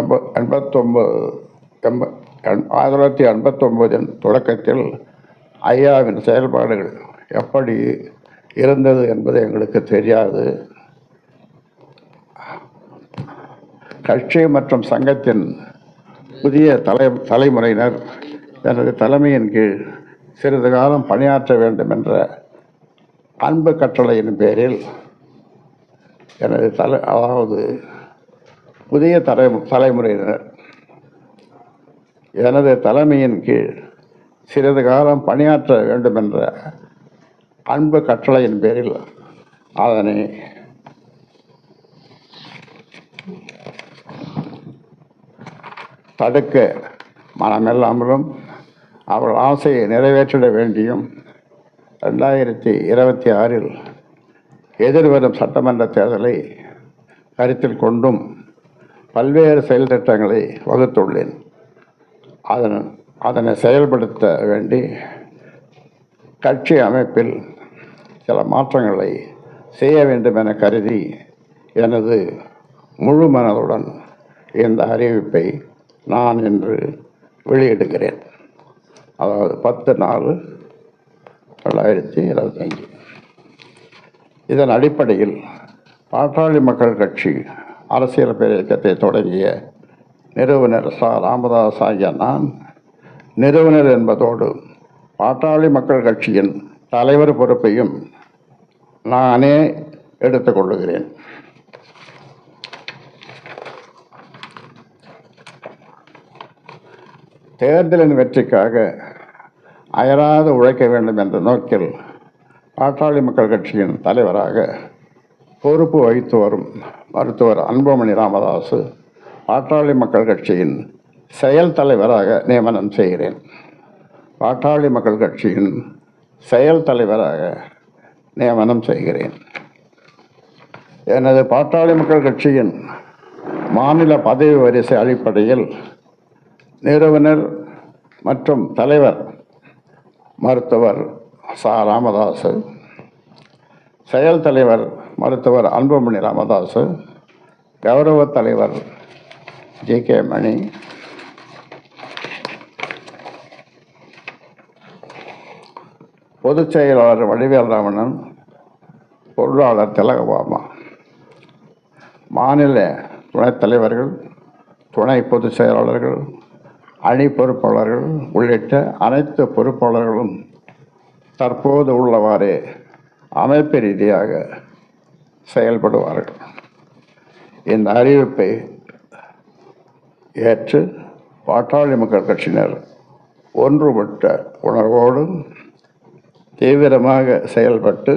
எண்ப எண்பத்தொம்பது எண்ப ஆயிரத்தி தொள்ளாயிரத்தி எண்பத்தொம்பதின் தொடக்கத்தில் ஐயாவின் செயல்பாடுகள் எப்படி இருந்தது என்பது எங்களுக்கு தெரியாது. கட்சி மற்றும் சங்கத்தின் புதிய தலை தலைமுறையினர் எனது தலைமையின் கீழ் சிறிது காலம் பணியாற்ற வேண்டும் என்ற அன்பு கட்டளையின் பேரில் எனது தலை அதாவது புதிய தலை தலைமுறையினர். எனது தலைமையின் கீழ் சிறிது காலம் பணியாற்ற வேண்டும் என்ற அன்பு கட்டளையின் பேரில் அதனை தடுக்க மனமில்லாமலும் அவள் ஆசையை நிறைவேற்றிட வேண்டியும் ரெண்டாயிரத்தி இருபத்தி ஆறில் எதிர்வரும் சட்டமன்ற தேர்தலை கருத்தில் கொண்டும் பல்வேறு செயல் திட்டங்களை வகுத்துள்ளேன். அதன் அதனை செயல்படுத்த வேண்டி கட்சி அமைப்பில் சில மாற்றங்களை செய்ய வேண்டும் என கருதி எனது முழு மனதுடன் இந்த அறிவிப்பை நான் இன்று வெளியிடுகிறேன். அதாவது பத்து நாலு ரெண்டாயிரத்தி இருபத்தஞ்சி இதன் அடிப்படையில் பாட்டாளி மக்கள் கட்சி அரசியல் பேரியக்கத்தை தொடங்கிய நிறுவனர் ச. ராமதாஸ் ஆகிய நான் நிறுவனர் என்பதோடு பாட்டாளி மக்கள் கட்சியின் தலைவர் பொறுப்பையும் நானே எடுத்துக்கொள்ளுகிறேன் தேர்தலின் வெற்றிக்காக அயராது உழைக்க வேண்டும் என்ற நோக்கில் பாட்டாளி மக்கள் கட்சியின் தலைவராக பொறுப்பு வகித்து வரும் மருத்துவர் அன்புமணி ராமதாசு பாட்டாளி மக்கள் கட்சியின் செயல் தலைவராக நியமனம் செய்கிறேன். பாட்டாளி மக்கள் கட்சியின் செயல் தலைவராக நியமனம் செய்கிறேன். எனது பாட்டாளி மக்கள் கட்சியின் மாநில பதவி வரிசை அடிப்படையில் நிறுவனர் மற்றும் தலைவர் மருத்துவர் ச. ராமதாசு செயல் தலைவர் மருத்துவர் அன்புமணி ராமதாசு கௌரவ தலைவர் ஜே கே மணி பொதுச் செயலாளர் வடிவேல் ராமணன் பொருளாளர் திலகபாமா மாநில துணைத் தலைவர்கள் துணை பொதுச் செயலாளர்கள் அணி பொறுப்பாளர்கள் உள்ளிட்ட அனைத்து பொறுப்பாளர்களும் தற்போது உள்ளவாறே அமைப்பு ரீதியாக செயல்படுவார்கள். இந்த அறிவிப்பை ஏற்று பாட்டாளி மக்கள் கட்சியினர் ஒன்றுபட்ட உணர்வோடு தீவிரமாக செயல்பட்டு